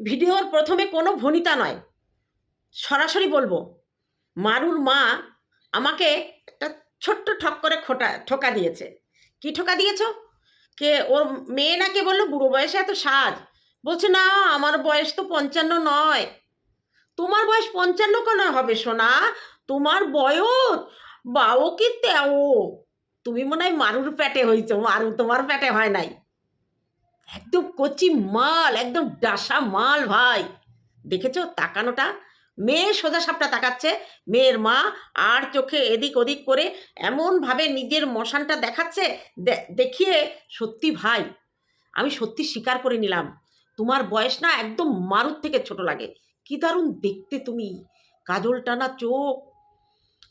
ভিডিওর প্রথমে কোনো ভনিতা নয়। সরাসরি বলব, মারুর মা আমাকে একটা ছোট্ট ঠক করে খোটা, ঠোকা দিয়েছে। কি ঠোকা দিয়েছ? কে, ওর মেয়ে নাকি বলল? বুড়ো বয়সে এত সাজ। বলছে, না, আমার বয়স তো পঞ্চান্ন নয়। তোমার বয়স পঞ্চান্ন কেন হবে সোনা? তোমার বয়স, বাও কি তেও? তুমি মনে হয় মারুর প্যাটে হয়েছ মারু, তোমার প্যাটে হয় নাই। একদম কচি মাল, একদম ডাসা মাল ভাই। দেখেছ? তাকানোটা? মেয়ে সোজা সাপটা তাকাচ্ছে। মেয়ের মা আর চোখে এদিক ওদিক করে এমনভাবে নিজের মশানটা দেখাচ্ছে দেখিয়ে সত্যি ভাই, আমি সত্যি স্বীকার করে নিলাম। তোমার বয়স না একদম মারুর থেকে ছোট লাগে। কি দারুণ দেখতে তুমি। কাজল টানা চোখ।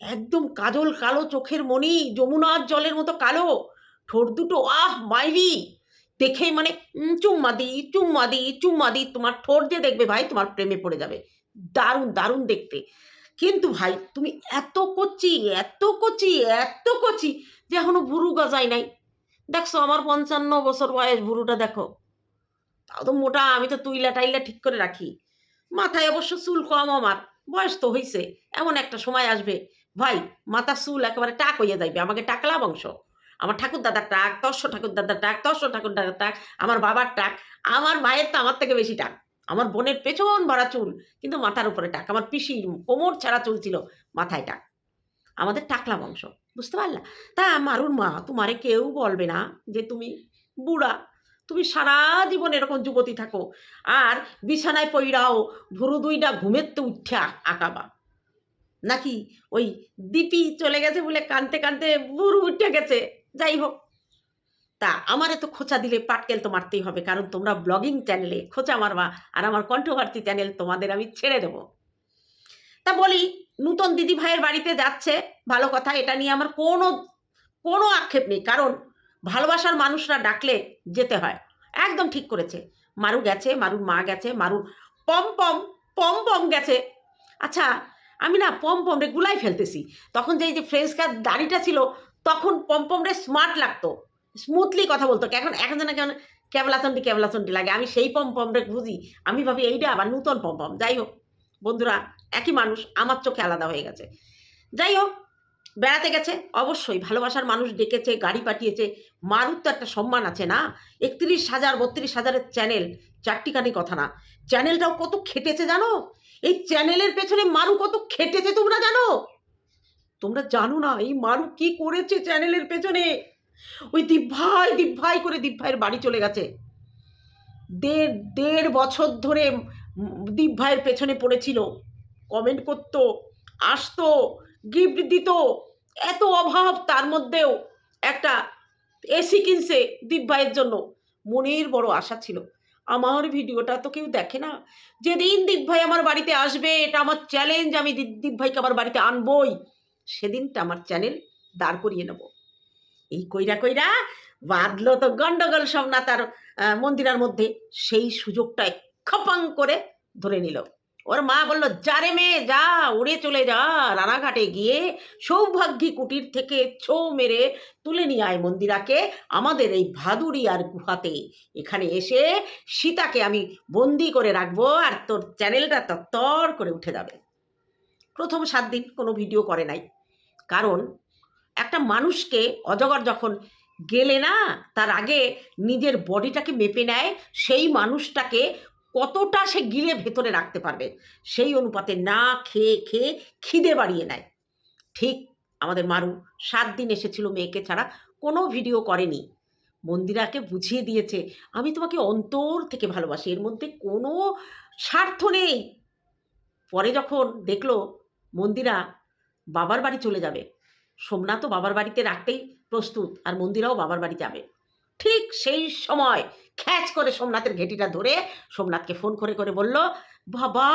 একদম কাজল কালো চোখের মণি, যমুনার জলের মতো কালো। ঠোঁট দুটো, আহ, মাইরি। দেখেই মানে চুম্মা দি চুম্মা দি চুম্মা দি, তোমার ঠোঁট যে দেখবে ভাই, তোমার প্রেমে পড়ে যাবে। দারুণ দারুণ দেখতে। কিন্তু ভাই, তুমি এত কচি এত কচি এত কচি যে এখনও ভুরু গজায় নাই। দেখছ আমার পঞ্চান্ন বছর বয়স ভুরুটা দেখো। তাও তো মোটা, আমি তো তুইলা টাইলা ঠিক করে রাখি। মাথায় অবশ্য চুল কম আমার, বয়স তো হইছে। এমন একটা সময় আসবে। ভাই, মাথার চুল একেবারে টাক হইয়া যাইবে, আমাকে টাকলা বংশ। আমার ঠাকুর দাদার টাক তর্ষ ঠাকুর দাদার টাক তর্ষ ঠাকুর দাদার টাক, আমার বাবার টাক, আমার মায়ের তো আমার থেকে বেশি টাক। আমার বোনের পেছন ভরা চুল, কিন্তু মাথার উপরে টাক। আমার পিসির কোমর ছাড়া চুল ছিল, মাথায় টাক। আমাদের টাকলা বংশ বুঝতে পারলা? তা মারুর মা, তোমারে কেউ বলবে না যে তুমি বুড়া। তুমি সারা জীবন এরকম যুবতী থাকো। আর বিছানায় পইরাও ভুরু দুইটা ঘুমের তো উঠে আঁকাবা। নাকি ওই দিপি চলে গেছে বলে কানতে কানতে বুড়ু উঠে গেছে? যাই হোক তা আমার এত খোঁচা দিলে পাটকেল তো মারতেই হবে, কারণ তোমরা ব্লগিং চ্যানেলে খোঁচা মারবা আর আমার কণ্ঠভারতী চ্যানেল তোমাদের আমি ছেড়ে দেবো। তা বলি, নূতন দিদি ভাইয়ের বাড়িতে যাচ্ছে, ভালো কথা, এটা নিয়ে আমার কোনো কোনো আক্ষেপ নেই, কারণ ভালোবাসার মানুষরা ডাকলে যেতে হয়। একদম ঠিক করেছে। মারু গেছে, মারুর মা গেছে, মারুর পম পম পম পম গেছে। আচ্ছা আমি না পম পম রে গুলাই ফেলতেছি। তখন যে যে ফ্রেঞ্চ কার দাড়িটা ছিল তখন পম পম রে স্মার্ট লাগতো। স্মুথলি কথা বলতো। এখন এখন যেন কেমন ক্যাবলাচন্ডি ক্যাবলাচন্ডি লাগে। আমি সেই পম পম রে বুঝি। আমি ভাবি এইটা আবার নূতন পম পম। যাই হোক, বন্ধুরা, একই মানুষ, আমার চোখে আলাদা হয়ে গেছে। যাই হোক, বেড়াতে গেছে। অবশ্যই ভালোবাসার মানুষ ডেকেছে, গাড়ি পাঠিয়েছে। মারুর তো একটা সম্মান আছে না? একত্রিশ হাজার, বত্রিশ হাজারের চ্যানেল চারটিখানি কথা না। চ্যানেলটাও কত খেটেছে জানো? এই চ্যানেলের পেছনে মারু কত খেটেছে তোমরা জানো? তোমরা জানো না, এই মারু কি করেছে চ্যানেলের পেছনে? ওই দিভাই দিভাই করে দিভাইয়ের বাড়ি চলে গেছে। দেড় দেড় বছর ধরে দীপ ভাইয়ের পেছনে পড়েছিল। কমেন্ট করতো, আসতো গিফট দিত। এত অভাব তার মধ্যেও একটা এসি কিনছে দীপ ভাইয়ের জন্য। মনের বড় আশা ছিল। আমার ভিডিওটা তো কেউ দেখে না। যেদিন দীপ ভাই আমার বাড়িতে আসবে, এটা আমার চ্যালেঞ্জ আমি দীপ- দীপ ভাইকে আমার বাড়িতে আনবই। সেদিনটা আমার চ্যানেল দাঁড় করিয়ে নেব। এই কইরা কইরা বাঁধলো তো গন্ডগোল সব না তার মন্দিরের মধ্যে। সেই সুযোগটা খপাং করে ধরে নিল। ওর মা বলল, যা রে মেয়ে, যা, উড়ে চলে যা। রানাঘাটে গিয়ে সৌভাগ্যী কুটির থেকে ছো মেরে তুলে নিয়ে আয় মন্দিরাকে। আমাদের এই ভাদুরিয়ার গুহাতে। এখানে এসে সীতাকে আমি বন্দি করে রাখব আর তোর চ্যানেলটা তত্তর করে উঠে যাবে। প্রথম সাত দিন কোনো ভিডিও করে নাই। কারণ একটা মানুষকে অজগর যখন গেলে না, তার আগে নিজের বডিটাকে মেপে নেয়, সেই মানুষটাকে কতটা সে গিলে ভেতরে রাখতে পারবে, সেই অনুপাতে না খেয়ে খেয়ে খিদে বাড়িয়ে নেয়। ঠিক আমাদের মারু সাত দিন এসেছিল মেয়েকে ছাড়া, কোনো ভিডিও করেনি। মন্দিরাকে বুঝিয়ে দিয়েছে, আমি তোমাকে অন্তর থেকে ভালোবাসি, এর মধ্যে কোনো স্বার্থ নেই। পরে যখন দেখল মন্দিরা বাবার বাড়ি চলে যাবে। সোমনাথও বাবার বাড়িতে রাখতেই প্রস্তুত আর মন্দিরাও বাবার বাড়ি যাবে। ঠিক সেই সময় খ্যাচ করে সোমনাথের ঘেটিটা ধরে সোমনাথকে ফোন করে করে বলল, বাবা,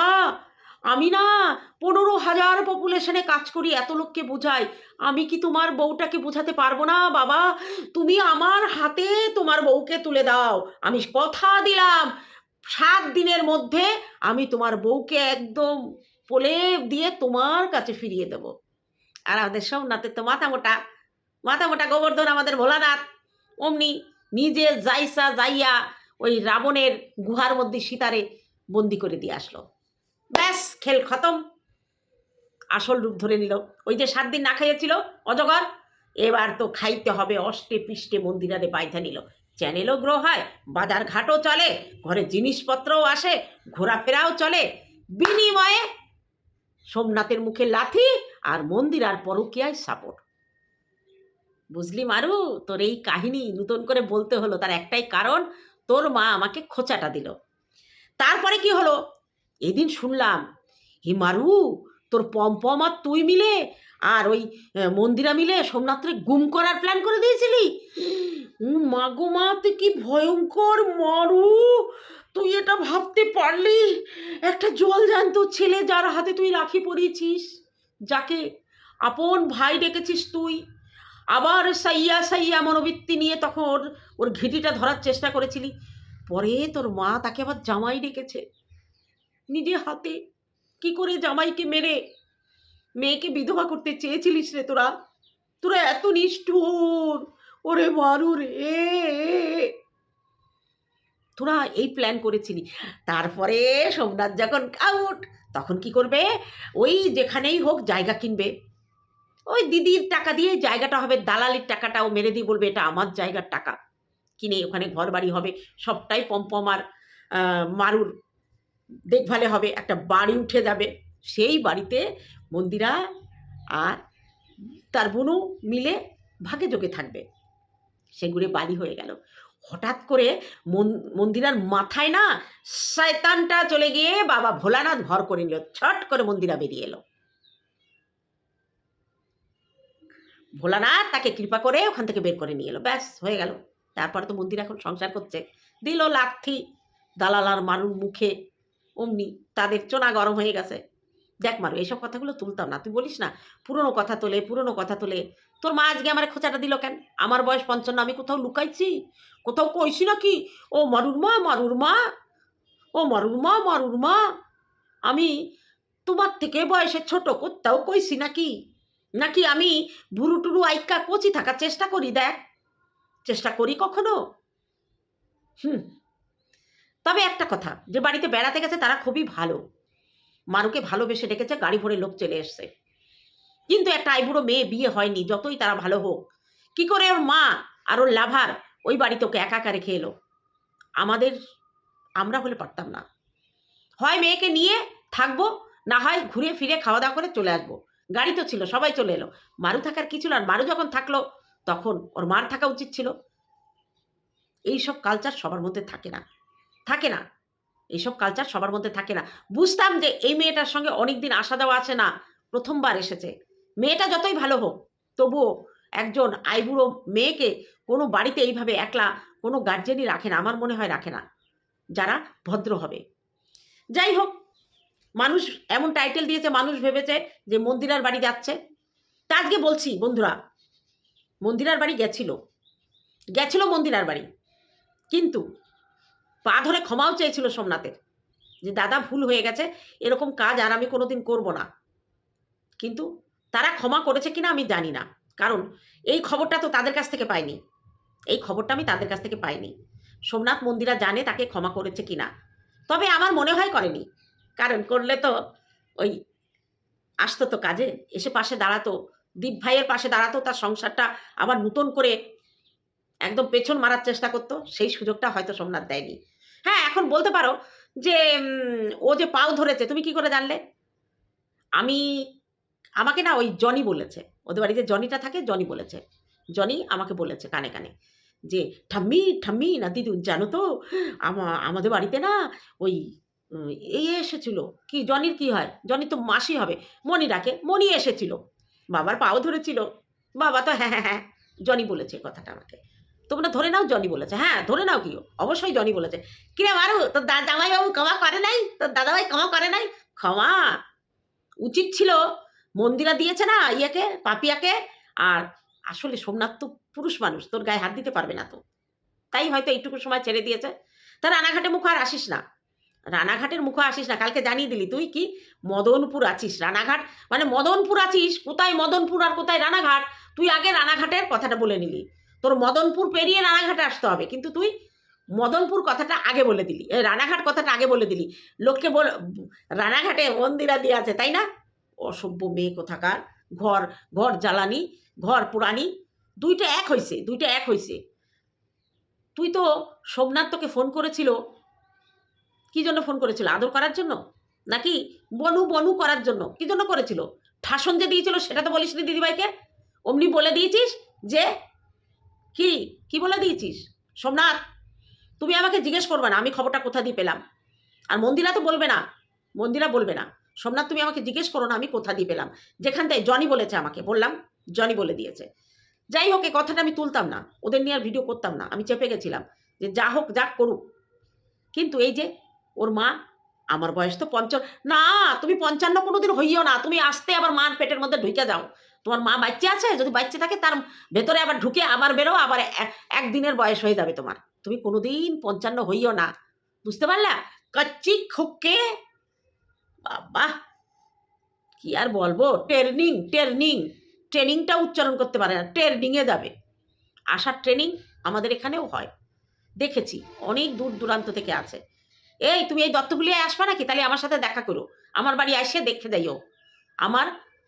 আমি না পনেরো হাজার পপুলেশনে কাজ করি, এত লোককে বোঝাই। আমি কি তোমার বউটাকে বোঝাতে পারব না? বাবা, তুমি আমার হাতে তোমার বউকে তুলে দাও। আমি কথা দিলাম। সাত দিনের মধ্যে আমি তোমার বউকে একদম পোলে দিয়ে তোমার কাছে ফিরিয়ে দেব। আর আমাদের সোমনাথের তো মাথা মোটা। মাথা মোটা গোবর্ধন আমাদের ভোলানাথ। অমনি নিজে যাইসা যাইয়া ওই রাবণের গুহার মধ্যে সীতারে বন্দি করে দিয়ে আসলো। ব্যাস, খেল খতম। আসল রূপ ধরে নিল। ওই যে সাত দিন না খাইয়েছিল, অজগর, এবার তো খাইতে হবে অষ্টে পিষ্টে মন্দিরারে বাইধা নিল। চ্যানেলও গ্রো হয় বাজার ঘাটও চলে, ঘরে জিনিসপত্রও আসে, ঘোরাফেরাও চলে। বিনিময়ে সোমনাথের মুখে লাথি আর মন্দির আর পরকিয়ায় সাপোর্ট। বুঝলি মারু তোর এই কাহিনী নতুন করে বলতে হলো তার একটাই কারণ তোর মা আমাকে খোঁচাটা দিল। তারপরে কি হলো? এদিন শুনলাম হে মারু তোর পম্পম আর তুই মিলে আর ওই মন্দিরা মিলে সোমনাথরে গুম করার প্ল্যান করে দিয়েছিলি? উম, মা গো মা তুই কি ভয়ঙ্কর মারু! তুই এটা ভাবতে পারলি? একটা জল জ্যান্ত ছেলে যার হাতে তুই রাখি পরিয়েছিস, যাকে আপন ভাই ডেকেছিস তুই। আবার সাইয়া সাইয়া মনোবৃত্তি নিয়ে তখন ওর ঘিটিটা ধরার চেষ্টা করেছিলি। পরে তোর মা তাকে আবার জামাই ডেকেছে। নিজে হাতে কি করে জামাইকে মেরে মেয়েকে বিধবা করতে চেয়েছিলিস রে তোরা? তোরা এত নিষ্ঠুর। ওরে মারু রে তোরা এই প্ল্যান করেছিলি। তারপরে সোমনাথ যখন আউট তখন কি করবে? ওই যেখানেই হোক জায়গা কিনবে। ওই দিদির টাকা দিয়ে জায়গাটা হবে, দালালির টাকাটাও মেরে দিয়ে বলবে, এটা আমার জায়গার টাকা। কিনে ওখানে ঘর বাড়ি হবে, সবটাই পম্পম আর মারুর দেখভালে হবে। একটা বাড়ি উঠে যাবে। সেই বাড়িতে মন্দিরা আর তার বোনও মিলে ভাগে যোগে থাকবে। সেগুলো বালি হয়ে গেল। হঠাৎ করে মন- মন্দিরার মাথায় না শয়তানটা চলে গিয়ে বাবা ভোলানাথ ভর করে নিল, ছট করে মন্দিরা বেরিয়ে এলো। ভোলানাথ তাকে কৃপা করে ওখান থেকে বের করে নিয়ে এলো, ব্যাস হয়ে গেল। তারপর তো মন্দির এখন সংসার করছে। দিল লাথি দালালার মারুর মুখে, অমনি তাদের চোনা গরম হয়ে গেছে। দেখ মারু, এইসব কথাগুলো তুলতাম না। তুই বলিস না, পুরনো কথা তোলে, পুরনো কথা তোলে। তোর মা আজকে আমার খোঁচাটা দিল কেন? আমার বয়স পঞ্চান্ন, আমি কোথাও লুকাইছি? কোথাও কইছি নাকি? ও মারুর মা মারুর মা। ও মারুর মা মারুর মা। আমি তোমার থেকে বয়সে ছোট, কোথাও কইছি নাকি? নাকি আমি বুড়ু টুরু আইকা কচি থাকার চেষ্টা করি, দেখ। চেষ্টা করি কখনো? হুম। তবে একটা কথা, যে বাড়িতে বেড়াতে গেছে তারা খুবই ভালো। মারুকে ভালোবেসে ডেকেছে, গাড়ি ভরে লোক চলে এসছে। কিন্তু একটা আইবুড়ো মেয়ে বিয়ে হয়নি, যতই তারা ভালো হোক। কি করে ওর মা আর ওর লাভার ওই বাড়িতে ওকে একা একা রেখে এলো? আমাদের আমরা হলে পারতাম না। হয় মেয়েকে নিয়ে থাকব, না হয় ঘুরে ফিরে খাওয়া দাওয়া করে চলে আসব। গাড়ি তো ছিল, সবাই চলে এলো। মারু থাকার কি ছিল আর মারু যখন থাকল, তখন ওর মার থাকা উচিত ছিল। এইসব কালচার সবার মধ্যে থাকে না। থাকে না। এইসব কালচার সবার মধ্যে থাকে না। বুঝতাম যে এই মেয়েটার সঙ্গে অনেক দিন আসা দেওয়া আছে না, প্রথমবার এসেছে। মেয়েটা যতই ভালো হোক, তবুও একজন আইবুড়ো মেয়েকে কোনো বাড়িতে এইভাবে একলা কোনো গার্জেনই রাখে না, আমার মনে হয় রাখে না। যারা ভদ্র হবে। যাই হোক, মানুষ এমন টাইটেল দিয়েছে, মানুষ ভেবেছে যে মন্দিরার বাড়ি যাচ্ছে। তা আজকে বলছি বন্ধুরা, মন্দিরার বাড়ি গেছিল। গেছিল মন্দিরার বাড়ি। কিন্তু পা ধরে ক্ষমাও চেয়েছিল সোমনাথের যে, দাদা, ভুল হয়ে গেছে, এরকম কাজ আর আমি কোনোদিন করব না। কিন্তু তারা ক্ষমা করেছে কিনা আমি জানি না। কারণ এই খবরটা তো তাদের কাছ থেকে পাইনি। এই খবরটা আমি তাদের কাছ থেকে পাইনি। সোমনাথ মন্দিরা জানে তাকে ক্ষমা করেছে কিনা। তবে আমার মনে হয় করেনি। কারণ করলে তো ওই আসতো তো কাজে, এসে পাশে দাঁড়াতো, দীপ ভাইয়ের পাশে দাঁড়াতো, তার সংসারটা আবার নতুন করে একদম পেছন মারার চেষ্টা করতো, সেই সুযোগটা হয়তো সোমনাথ দেয়নি। হ্যাঁ এখন বলতে পারো যে ও যে পাও ধরেছে, তুমি কি করে জানলে? আমি, আমাকে না ওই জনি বলেছে, ওদের বাড়িতে জনিটা থাকে, জনি বলেছে। জনি আমাকে বলেছে কানে কানে যে, ঠাম্মি ঠাম্মি, না দিদু, জানো তো, আমা- আমাদের বাড়িতে না ওই এই এসেছিল। কি, জনির কি হয়? জনি তো মাসি হবে মনি ডাকে মনি এসেছিল। বাবার পাও ধরেছিল। বাবা তো হ্যাঁ হ্যাঁ হ্যাঁ জনি বলেছে কথাটা আমাকে। তোমরা ধরে নাও জনি বলেছে। হ্যাঁ ধরে নাও কি অবশ্যই জনি বলেছে। কিরে মারু, তোর জামাইবাবু ক্ষমা করে নাই? তোর দাদাভাই ক্ষমা করে নাই? ক্ষমা। উচিত ছিল, মন্দিরা দিয়েছে না ইয়াকে, পাপিয়াকে। আর আসলে সোমনাথ তো পুরুষ মানুষ, তোর গায়ে হাত দিতে পারবে না তো। তাই হয়তো এইটুকু সময় ছেড়ে দিয়েছে। তা রানাঘাটে মুখো আর আসিস না। রানাঘাটের মুখো আসিস না। কালকে জানিয়ে দিলি তুই কি? মদনপুর আছিস। রানাঘাট মানে মদনপুর আছিস, কোথায় মদনপুর আর কোথায় রানাঘাট? তুই আগে রানাঘাটের কথাটা বলে নিলি। তোর মদনপুর পেরিয়ে রানাঘাটে আসতে হবে। কিন্তু তুই মদনপুর কথাটা আগে বলে দিলি। রানাঘাট কথাটা আগে বলে দিলি। লোককে বল, রানাঘাটে মন্দিরা দিয়ে আছে, তাই না? অসভ্য মেয়ে কোথাকার? ঘর ঘর জ্বালানি, ঘর পুরানি, দুইটা এক হয়েছে দুইটা এক হয়েছে তুই তো সোমনাথ তোকে ফোন করেছিল। কি জন্য ফোন করেছিল? আদর করার জন্য? নাকি বনু বনু করার জন্য? কি জন্য করেছিল? ঠাসন যে দিয়েছিল, সেটা তো বলিস নি দিদিভাইকে? অমনি বলে দিয়েছিস যে কি? কি বলে দিয়েছিস? সোমনাথ, তুমি আমাকে জিজ্ঞেস করবে না, আমি খবরটা কোথা দিয়ে পেলাম? আর মন্দিরা তো বলবে না, মন্দিরা বলবে না। সোমনাথ, তুমি আমাকে জিজ্ঞেস করো না, আমি কোথা দিয়ে পেলাম? যেখান থেকে জনি বলেছে আমাকে, বললাম, জনি বলে দিয়েছে। যাই হোক, এই কথাটা আমি তুলতাম না, ওদের নিয়ে আর ভিডিও করতাম না, আমি চেপে গেছিলাম যে যা হোক যাক করুক। কিন্তু এই যে ওর মা, আমার বয়স তো পঞ্চান্ন, না, তুমি পঞ্চান্ন কোনোদিন হইও না, তুমি আসতে আবার মার পেটের মধ্যে ঢুকে যাও। তোমার মা বাচ্চা আছে? যদি বাচ্চা থাকে, তার ভেতরে আবার ঢুকে আবার বেরো, আবার একদিনের বয়স হয়ে যাবে তোমার। তুমি কোনোদিন পঞ্চান্ন হইও না। বুঝতে পারলা? কচ্চি খুককে? বাবা! কি আর বলব? ট্রেনিং ট্রেনিং ট্রেনিংটা উচ্চারণ করতে পারে না ট্রেনিংয়ে যাবে। আসার ট্রেনিং আমাদের এখানেও হয়। দেখেছি, অনেক দূর দূরান্ত থেকে আছে। এই, তুমি এই দত্তগুলিয়ায় আসবা নাকি? তাহলে আমার সাথে দেখা করো। আমার বাড়ি এসে দেখে যাইও। আমার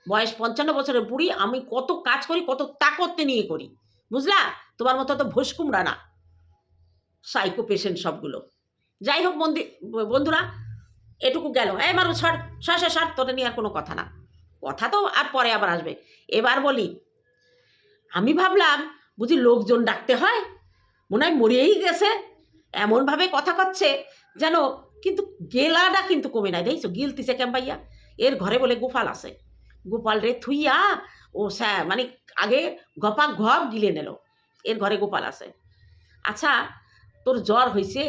বয়স পঞ্চান্ন বছরের বুড়ি, আমি কত কাজ করি, কত তাকতে নিয়ে করি। বুঝলা? তোমার মতো তো ভুসকুমড়া না। সাইকো পেশেন্ট সবগুলো। যাই হোক বন্দি, বন্ধুরা, এটুকু গেল। এই মারু, সর সর সর তোটা নিয়ে আর কোনো কথা না। কথা তো আর পরে আবার আসবে। এবার বলি, আমি ভাবলাম, বুঝি লোকজন ডাকতে হয়? মনে হয় মরিয়েই গেছে। এমনভাবে কথা করছে যেন কিন্তু গেলাটা কিন্তু কমে নাই। দেখছ? গিলতিছে ক্যাম্পাইয়া। এর ঘরে বলে গোপাল আছে। গোপাল রে থুইয়া, ও স্যা মানে আগে গপা ঘপ গিলে নিল। এর ঘরে গোপাল আছে। আচ্ছা তোর জ্বর হয়েছে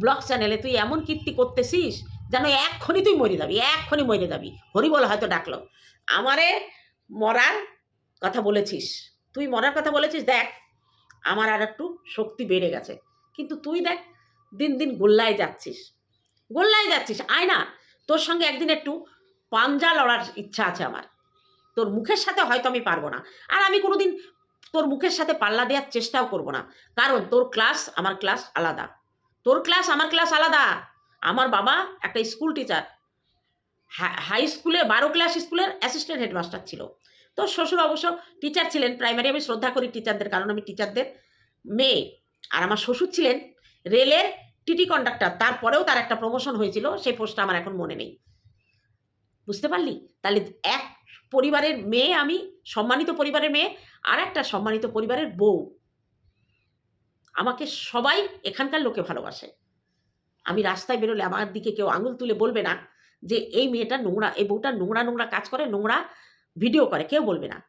ব্লগ চ্যানেলে তুই এমন কীর্তি করতেছিস যেন এক্ষুনি তুই মরে যাবি এক্ষণি মরে যাবি। হরিবল হয়তো ডাকলো, আমারে মরার কথা বলেছিস, তুই মরার কথা বলেছিস, দেখ, আমার আর একটু শক্তি বেড়ে গেছে। কিন্তু তুই দেখ, দিন দিন গোল্লায় যাচ্ছিস গোল্লায় যাচ্ছিস, আয় না, তোর সঙ্গে একদিন একটু পাঞ্জা লড়ার ইচ্ছা আছে আমার। তোর মুখের সাথে হয়তো আমি পারব না। আর আমি কোনোদিন তোর মুখের সাথে পাল্লা দেওয়ার চেষ্টাও করব না। কারণ তোর ক্লাস আমার ক্লাস আলাদা। তোর ক্লাস আমার ক্লাস আলাদা। আমার বাবা একটা স্কুল টিচার। হাই স্কুলে, বারো ক্লাস স্কুলের অ্যাসিস্ট্যান্ট হেডমাস্টার ছিল। তোর শ্বশুর অবশ্য টিচার ছিলেন। প্রাইমারি আমি শ্রদ্ধা করি টিচারদের, কারণ আমি টিচারদের মেয়ে। আর আমার শ্বশুর ছিলেন রেলের টিটি কন্ডাক্টর তারপরেও তার একটা প্রমোশন হয়েছিল। সেই পোস্টটা আমার এখন মনে নেই। বুঝতে পারলি? তাহলে এক পরিবারের মেয়ে আমি, সম্মানিত পরিবারের মেয়ে, আর একটা সম্মানিত পরিবারের বউ। আমাকে সবাই এখানকার লোকে ভালোবাসে। আমি রাস্তায় বেরোলে আমার দিকে কেউ আঙুল তুলে বলবে না যে, এই মেয়েটা নোংরা, এই বউটা নোংরা নোংরা কাজ করে, নোংরা ভিডিও করে। কেউ বলবে না।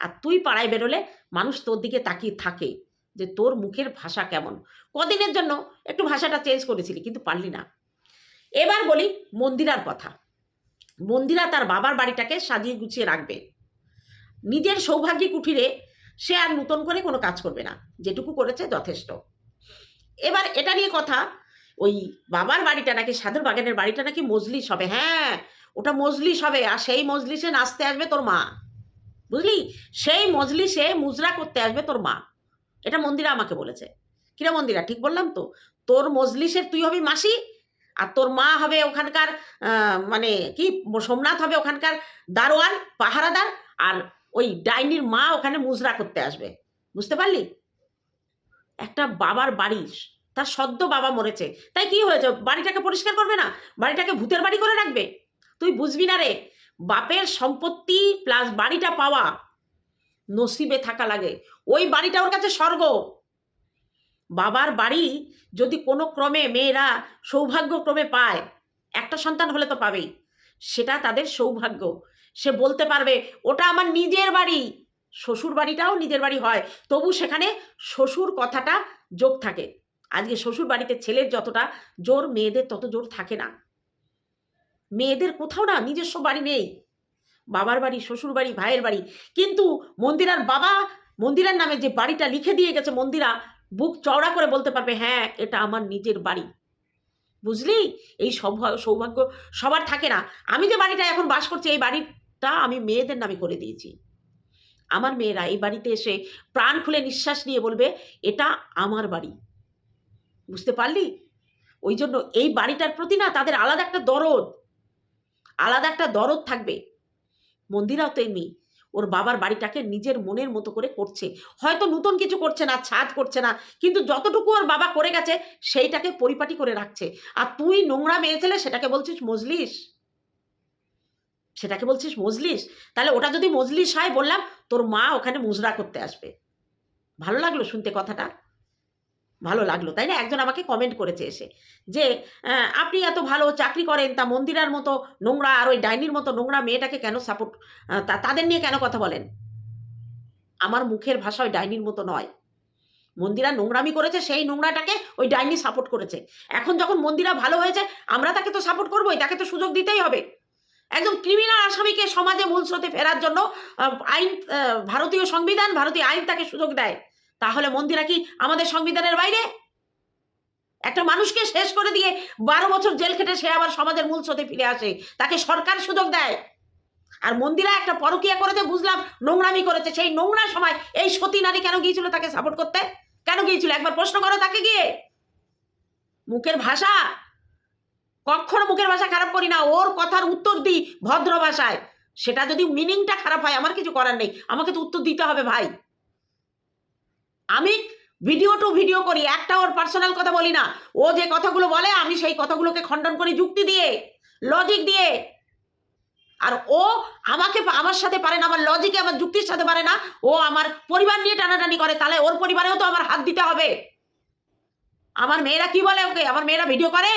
আর তুই পাড়ায় বেরোলে মানুষ তোর দিকে তাকিয়ে থাকে যে, তোর মুখের ভাষা কেমন? কদিনের জন্য একটু ভাষাটা চেঞ্জ করেছিলি, কিন্তু পারলি না। এবার বলি মন্দিরার কথা। মন্দিরা তার বাবার বাড়িটাকে সাজিয়ে গুছিয়ে রাখবে। নিজের সৌভাগ্যী কুঠিরে সে আর নতুন করে কোনো কাজ করবে না, যেটুকু করেছে যথেষ্ট। এবার এটা নিয়ে কথা, ওই বাবার বাড়িটা নাকি সাধুর বাগানের বাড়িটা নাকি মজলিস হবে? হ্যাঁ ওটা মজলিস হবে, আর সেই মজলিসে নাচতে আসবে তোর মা। বুঝলি? সেই মজলিসে মুজরা করতে আসবে তোর মা। এটা মন্দিরা আমাকে বলেছে। কিরা মন্দিরা, ঠিক বললাম তো? তোর মজলিসের তুই হবি মাসি আর তোর মা হবে ওখানকার মানে কি, সোমনাথ হবে ওখানকার দারোয়ান, পাহারাদার, আর ওই ডাইনির মা ওখানে মুজরা করতে আসবে। বুঝতে পারলি? একটা বাবার বাড়ি, তার সদ্য বাবা মরেছে। তাই কি হয়েছে? বাড়িটাকে পরিষ্কার করবে না? বাড়িটাকে ভূতের বাড়ি করে রাখবে? তুই বুঝবি না রে, বাপের সম্পত্তি প্লাস বাড়িটা পাওয়া নসিবে থাকা লাগে। ওই বাড়িটা ওর কাছে স্বর্গ। বাবার বাড়ি যদি কোনো ক্রমে মেয়েরা সৌভাগ্যক্রমে পায়, একটা সন্তান হলে তো পাবেই। সেটা তাদের সৌভাগ্য। সে বলতে পারবে, ওটা আমার নিজের বাড়ি। শ্বশুর বাড়িটাও নিজের বাড়ি হয়। তবু সেখানে শ্বশুর কথাটা যোগ থাকে। আজকে শ্বশুর বাড়িতে ছেলের যতটা জোর, মেয়েদের তত জোর থাকে না। মেয়েদের কোথাও না নিজস্ব বাড়ি নেই। বাবার বাড়ি, শ্বশুর বাড়ি, ভাইয়ের বাড়ি। কিন্তু মন্দিরার বাবা, মন্দিরার নামে যে বাড়িটা লিখে দিয়ে গেছে মন্দিরা বুক চওড়া করে বলতে পারবে হ্যাঁ এটা আমার নিজের বাড়ি। বুঝলি? এই সৌভা- সৌভাগ্য সবার থাকে না। আমি যে বাড়িটা এখন বাস করছি, এই বাড়িটা আমি মেয়েদের নামে করে দিয়েছি। আমার মেয়েরা এই বাড়িতে এসে প্রাণ খুলে নিঃশ্বাস নিয়ে বলবে, এটা আমার বাড়ি। বুঝতে পারলি? ওই জন্য এই বাড়িটার প্রতি না তাদের আলাদা একটা দরদ, আলাদা একটা দরদ থাকবে। মন্দিরাও তেমনি ওর বাবার বাড়িটাকে নিজের মনের মতো করে করছে। হয়তো নতুন কিছু করছে না, ছাদ করছে না, কিন্তু যতটুকু ওর বাবা করে গেছে, সেইটাকে পরিপাটি করে রাখছে। আর তুই নোংরা মেয়ে ছেলে, সেটাকে বলছিস মজলিস? সেটাকে বলছিস মজলিস? তাহলে ওটা যদি মজলিস হয় বললাম, তোর মা ওখানে মুজরা করতে আসবে। ভালো লাগল শুনতে কথাটা? ভালো লাগল, তাই না? একজন আমাকে কমেন্ট করেছে এসে যে আপনি এত ভালো চাকরি করেন, তা মন্দিরার মতো নোংরা আর ওই ডাইনির মতো নোংরা মেয়েটাকে কেন সাপোর্ট তা, তাদের নিয়ে কেন কথা বলেন? আমার মুখের ভাষা ওই ডাইনির মতো নয়। মন্দিরা নোংরামি করেছে, সেই নোংরাটাকে ওই ডাইনি সাপোর্ট করেছে। এখন যখন মন্দিরা ভালো হয়েছে, আমরা তাকে তো সাপোর্ট করবোই, তাকে তো সুযোগ দিতেই হবে। একজন ক্রিমিনাল আসামিকে সমাজে মূল স্রোতে ফেরার জন্য আইন ভারতীয় সংবিধান, ভারতীয় আইন তাকে সুযোগ দেয়। তাহলে মন্দিরা কি আমাদের সংবিধানের বাইরে? একটা মানুষকে শেষ করে দিয়ে বারো বছর জেল খেটে সে আবার সমাজের মূল স্রোতে ফিরে আসে, তাকে সরকার সুযোগ দেয়। আর মন্দিরা একটা পরকিয়া করেছে, বুঝলাম, নোংরামি করেছে। সেই নোংরা সময় এই সতী নারী কেন গিয়েছিল তাকে সাপোর্ট করতে? কেন গিয়েছিল? একবার প্রশ্ন করো তাকে গিয়ে। মুখের ভাষা। কখনো মুখের ভাষা খারাপ করি না। ওর কথার উত্তর দিই ভদ্র ভাষায়। সেটা যদি মিনিংটা খারাপ হয়, আমার কিছু করার নেই। আমাকে তো উত্তর দিতে হবে ভাই। আমি ভিডিও টু ভিডিও করি, একটা ওর পার্সোনাল কথা বলি না। ও যে কথাগুলো বলে, আমি সেই কথাগুলোকে খণ্ডন করি যুক্তি দিয়ে লজিক দিয়ে। আর ও আমাকে আমার সাথে পারে না, আমার লজিকে আমার যুক্তির সাথে পারে না। ও আমার পরিবার নিয়ে টানাটানি করে, তাহলে ওর পরিবারেও তো আমার হাত দিতে হবে। আমার মেয়েরা কি বলে ওকে? আমার মেয়েরা ভিডিও করে?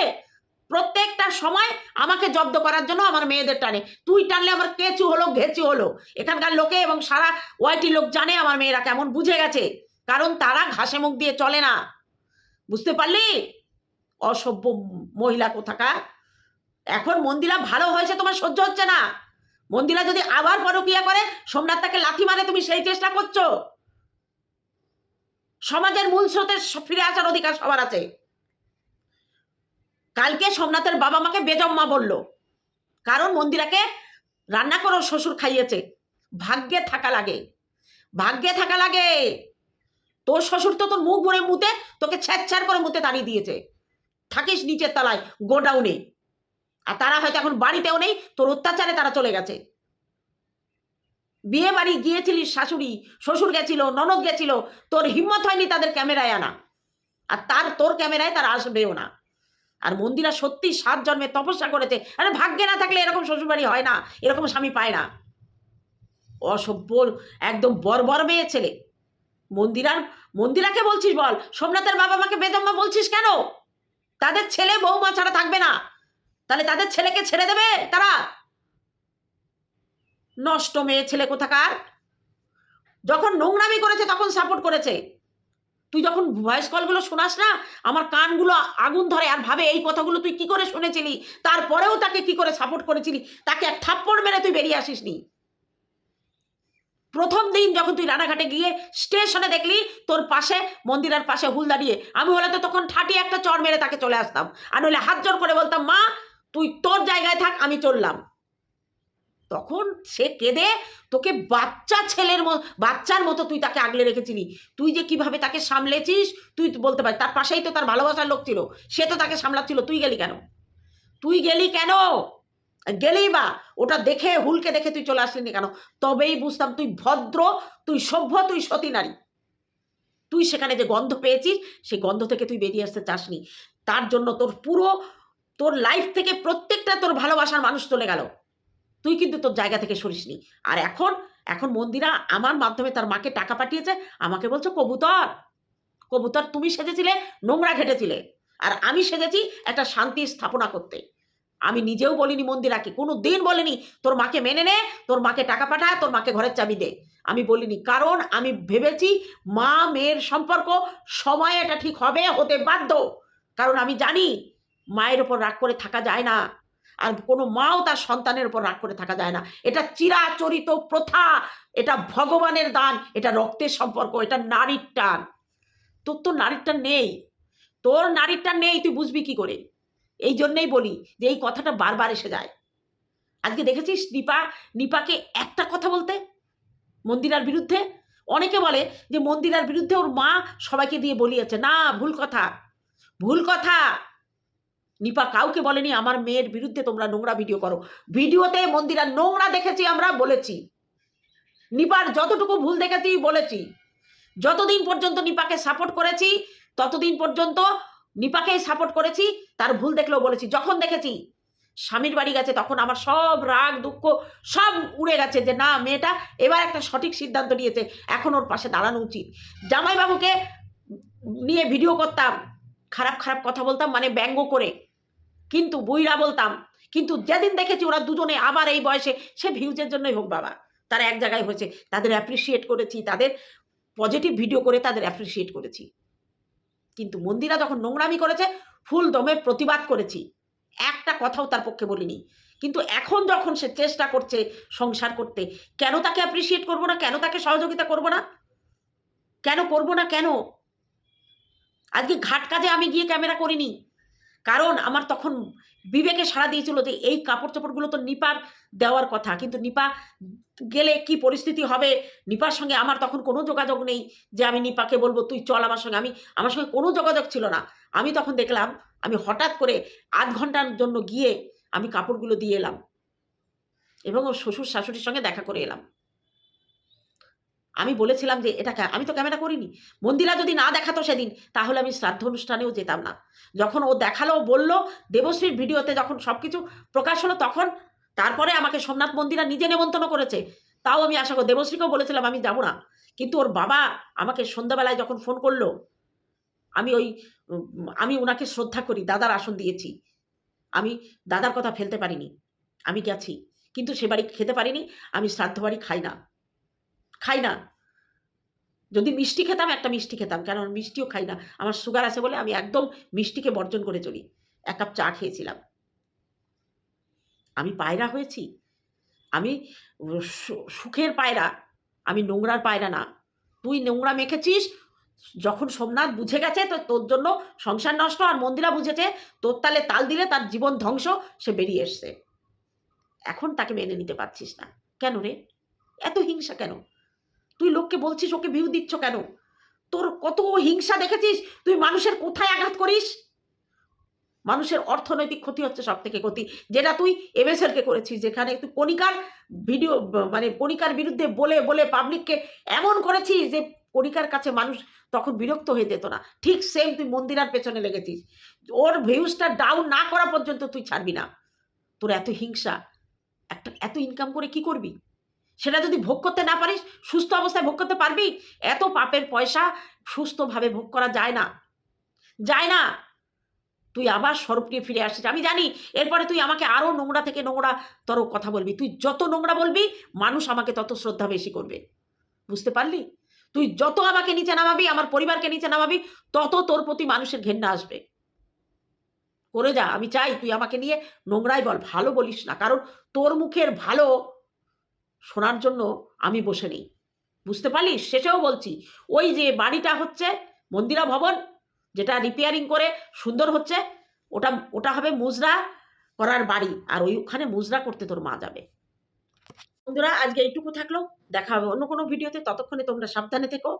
প্রত্যেকটা সময় আমাকে জব্দ করার জন্য আমার মেয়েদের টানে। তুই টানলে আমার কেচু হলো, ঘেচু হলো। এখানকার লোকে এবং সারা ওয়াইটি লোক জানে আমার মেয়েরা কেমন, বুঝে গেছে। কারণ তারা ঘাসে মুখ দিয়ে চলে না। বুঝতে পারলি? অসভ্য মহিলা কোথাকার। এখন মন্দিরা ভালো হয়েছে, তোমার সহ্য হচ্ছে না। মন্দিরা যদি আবার পরকিয়া করে, সোমনাথ তাকে লাথি মারে, তুমি সেই চেষ্টা করছ। সমাজের মূল স্রোতে ফিরে আসার অধিকার সবার আছে। কালকে সোমনাথের বাবা মাকে বেজম্মা বলল। কারণ মন্দিরাকে রান্না করো, শ্বশুর খাইয়েছে। ভাগ্যে থাকা লাগে। ভাগ্যে থাকা লাগে। তোর শ্বশুর তো তোর মুখ ভরে মুতে, তোকে ছ্যাঁচ্ছার করে মুতে তাড়িয়ে দিয়েছে। থাকিস নিচের তলায়, গোডাউনে। আর তারা হয়তো এখন বাড়িতেও নেই, তোর অত্যাচারে তারা চলে গেছে। বিয়ে বাড়ি গিয়েছিলিস শাশুড়ি, শ্বশুর গেছিল, ননদ গেছিল, তোর হিম্মত হয়নি তাদের ক্যামেরায় আনা। আর তার, তোর ক্যামেরায় তারা আসবেও না। আর মন্দিরা সত্যি সাত জন্মে তপস্যা করেছে। আরে ভাগ্যে না থাকলে এরকম শ্বশুরবাড়ি হয় না, এরকম স্বামী পায় না। অসভ্য, একদম বর্বর মেয়ে ছেলে। মন্দিরার মন্দিরাকে বলছিস বল? সোমনাথের বাবা মাকে বেদম্মা বলছিস কেন? তাদের ছেলে বৌমা ছাড়া থাকবে না। তাহলে তাদের ছেলেকে ছেড়ে দেবে তারা? নষ্ট মেয়ে ছেলে কোথাকার? যখন নোংরামি করেছে তখন সাপোর্ট করেছে। তুই যখন ভয়েস কলগুলো শোনাস না, আমার কানগুলো আগুন ধরে আর ভাবে এই কথাগুলো তুই কি করে শুনেছিলি? তারপরেও তাকে কি করে সাপোর্ট করেছিলি? তাকে এক থাপ্পড় মেরে তুই বেরিয়ে আসিসনি। প্রথম দিন যখন তুই রানাঘাটে গিয়ে স্টেশনে দেখলি তোর পাশে, মন্দিরের পাশে হুল দাঁড়িয়ে, আমি হলে তো তখন ঠাটি একটা চর মেরে তাকে চলে আসতাম। আর নইলে হাত জোর করে বলতাম, মা, তুই তোর জায়গায় থাক, আমি চললাম। তখন সে কেঁদে তোকে বাচ্চা ছেলের বাচ্চার মতো তুই তাকে আগলে রেখেছিলি। তুই যে কীভাবে তাকে সামলেছিস, তুই বলতে পারিস, তার পাশেই তো তার ভালোবাসার লোক ছিল, সে তো তাকে সামলাচ্ছিল, তুই গেলি কেন? তুই গেলি কেন? গেলেই বা ওটা দেখে, হুলকে দেখে তুই চলে আসলি কেন? তবেই বুঝতাম তুই ভদ্র, তুই সভ্য, তুই সতী নারী। তুই সেখানে যে গন্ধ পেয়েছিস, সেই গন্ধ থেকে তুই বেরিয়ে আসতে চাসনি। তার জন্য তোর পুরো, তোর লাইফ থেকে প্রত্যেকটা তোর ভালোবাসার মানুষ চলে গেল। তুই কিন্তু তোর জায়গা থেকে সরিসনি আর এখন এখন মন্দিরা আমার মাধ্যমে তার মাকে টাকা পাঠিয়েছে। আমাকে বলছো, কবুতর কবুতর, তুমি সেজেছিলে, নোংরা ঘেটেছিলে। আর আমি সেজেছি একটা শান্তি স্থাপনা করতে। আমি নিজেও বলিনি মন্দিরাকে, কোনো দিন বলিনি, তোর মাকে মেনে নে, তোর মাকে টাকা পাঠা, তোর মাকে ঘরের চাবি দে। আমি বলিনি, কারণ আমি ভেবেছি মা মেয়ের সম্পর্ক সময়ে এটা ঠিক হবে, হতে বাধ্য। কারণ আমি জানি মায়ের ওপর রাগ করে থাকা যায় না, আর কোনো মাও তার সন্তানের ওপর রাগ করে থাকা যায় না। এটা চিরাচরিত প্রথা, এটা ভগবানের দান, এটা রক্তের সম্পর্ক, এটা নারীর টান। তোর তো নারীর টান নেই, তোর নারীর টান নেই, তুই বুঝবি কি করে? এই জন্যেই বলি যে এই কথাটা বারবার এসে যায়। আজকে দেখেছিস নিপা, নিপাকে একটা কথা বলতে? মন্দিরার বিরুদ্ধে? অনেকে বলে যে মন্দিরার বিরুদ্ধে ওর মা সবাইকে দিয়ে বলিয়েছে। না, ভুল কথা। ভুল কথা। নিপা কাউকে বলেনি, আমার মেয়ের বিরুদ্ধে তোমরা নোংরা ভিডিও করো। ভিডিওতে মন্দিরার নোংরা দেখেছি আমরা, বলেছি। নিপার যতটুকু ভুল দেখেছি, বলেছি। যতদিন পর্যন্ত নিপাকে সাপোর্ট করেছি, ততদিন পর্যন্ত নিপাকেই সাপোর্ট করেছি, তার ভুল দেখলেও বলেছি, যখন দেখেছি স্বামীর বাড়ি গেছে তখন আমার সব রাগ, দুঃখ সব উড়ে গেছে যে না, মেয়েটা এবার একটা সঠিক সিদ্ধান্ত নিয়েছে, এখন ওর পাশে দাঁড়ানো উচিত। জামাইবাবুকে নিয়ে ভিডিও করতাম, খারাপ খারাপ কথা বলতাম মানে ব্যঙ্গ করে। কিন্তু বইরা বলতাম, কিন্তু যেদিন দেখেছি ওরা দুজনে আবার এই বয়সে, সে ভিউজের জন্যই হোক বাবা, তারা এক জায়গায় হয়েছে, তাদের অ্যাপ্রিসিয়েট করেছি, তাদের পজিটিভ ভিডিও করে তাদের অ্যাপ্রিসিয়েট করেছি। কিন্তু মন্দিরা যখন নোংরামি করেছে, ফুল দমে প্রতিবাদ করেছি। একটা কথাও তার পক্ষে বলিনি। কিন্তু এখন যখন সে চেষ্টা করছে সংসার করতে, কেন তাকে অ্যাপ্রিসিয়েট করব না? কেন তাকে সহযোগিতা করব না? কেন করব না কেন? আজকে ঘাট কাজে আমি গিয়ে ক্যামেরা করিনি। কারণ আমার তখন বিবেকে সাড়া দিয়েছিল যে এই কাপড় চোপড়গুলো তো নিপার দেওয়ার কথা। কিন্তু নিপা গেলে কি পরিস্থিতি হবে? নিপার সঙ্গে আমার তখন কোনো যোগাযোগ নেই যে আমি নিপাকে বলব, তুই চল আমার সঙ্গে। আমি, আমার সঙ্গে কোনো যোগাযোগ ছিল না। আমি তখন দেখলাম, আমি হঠাৎ করে আধ ঘণ্টার জন্য গিয়ে আমি কাপড়গুলো দিয়ে এলাম এবং ওর শ্বশুর শাশুড়ির সঙ্গে দেখা করে এলাম। আমি বলেছিলাম যে, এটা আমি তো ক্যামেরা করিনি। মন্দিরা যদি না দেখাতো সেদিন, তাহলে আমি শ্রাদ্ধ অনুষ্ঠানেও যেতাম না। যখন ও দেখাল বলল, দেবশ্রীর ভিডিওতে যখন সব কিছু প্রকাশ হলো, তখন তারপরে আমাকে সোমনাথ মন্দিরা নিজে নেমন্তন্ন করেছে। তাও আমি আশা করি, দেবশ্রীকেও বলেছিলাম, আমি যাব না। কিন্তু ওর বাবা আমাকে সন্ধ্যাবেলায় যখন ফোন করল, আমি ওই, আমি ওনাকে শ্রদ্ধা করি, দাদার আসন দিয়েছি। আমি দাদার কথা ফেলতে পারিনি, আমি গেছি। কিন্তু সে বাড়ি খেতে পারিনি, আমি শ্রাদ্ধ বাড়ি খাই না খাই না। যদি মিষ্টি খেতাম, একটা মিষ্টি খেতাম কেন মিষ্টিও খাই না। আমার সুগার আছে বলে আমি একদম মিষ্টিকে বর্জন করে চলি। এক কাপ চা খেয়েছিলাম। আমি পায়রা হয়েছি। আমি সুখের পায়রা, আমি নোংরার পায়রা না। তুই নোংরা মেখেছিস, যখন সোমনাথ বুঝে গেছে তো তোর জন্য সংসার নষ্ট আর মন্দিরা বুঝেছে, তোর তালে তাল দিলে তার জীবন ধ্বংস, সে বেরিয়ে এসছে। এখন তাকে মেনে নিতে পারছিস না। কেন রে? এত হিংসা কেন? তুই লোককে বলছিস, ওকে ভিউ দিচ্ছ কেন? তোর কত হিংসা দেখেছিস? তুই মানুষের কোথায় আঘাত করিস? মানুষের অর্থনৈতিক ক্ষতি হচ্ছে সব থেকে ক্ষতি। যেটা তুই এমএসএলকে করেছিস, যেখানে তুই কণিকার ভিডিও মানে কণিকার বিরুদ্ধে বলে বলে পাবলিককে এমন করেছিস যে কণিকার কাছে মানুষ তখন বিরক্ত হয়ে যেত না। ঠিক সেম তুই মন্দিরার পেছনে লেগেছিস। ওর ভিউজটা ডাউন না করা পর্যন্ত তুই ছাড়বি না। তোর এত হিংসা। একটা, এত ইনকাম করে কি করবি? সেটা যদি ভোগ করতে না পারিস, সুস্থ অবস্থায় ভোগ করতে পারবি? এত পাপের পয়সা সুস্থভাবে ভোগ করা যায় না। যায় না। তুই আবার স্বরূপ নিয়ে ফিরে আসছিস আমি জানি, এরপরে তুই আমাকে আরও নোংরা থেকে নোংরা তর কথা বলবি। তুই যত নোংরা বলবি, মানুষ আমাকে তত শ্রদ্ধা বেশি করবে। বুঝতে পারলি? তুই যত আমাকে নিচে নামাবি, আমার পরিবারকে নিচে নামাবি, তত তোর প্রতি মানুষের ঘেন্না আসবে। করে যা, আমি চাই তুই আমাকে নিয়ে নোংরাই বল, ভালো বলিস না, কারণ তোর মুখের ভালো শোনার জন্য আমি বসে নেই। বুঝতে পারলি? শেষেও বলছি, ওই যে বাড়িটা হচ্ছে মন্দিরা ভবন যেটা রিপেয়ারিং করে সুন্দর হচ্ছে, ওটা ওটা হবে মুজরা করার বাড়ি, আর ওইখানে মুজরা করতে তোর মা যাবে। বন্ধুরা, আজকে এইটুকু থাকল, দেখা হবে অন্য কোনো ভিডিওতে, ততক্ষণে তোমরা সাবধানে থেকো,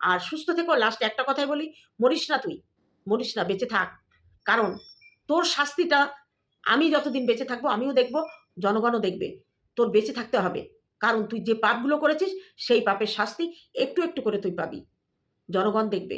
আর সুস্থ থেকো। লাস্টে একটা কথাই বলি, মরিস না তুই, মরিস না, বেঁচে থাক। কারণ তোর শাস্তিটা আমি যতদিন বেঁচে থাকব, আমিও দেখব, জনগণও দেখবে, তোর বেঁচে থাকতে হবে। কারণ তুই যে পাপগুলো করেছিস, সেই পাপের শাস্তি একটু একটু করে তুই পাবি। জনগণ দেখবে।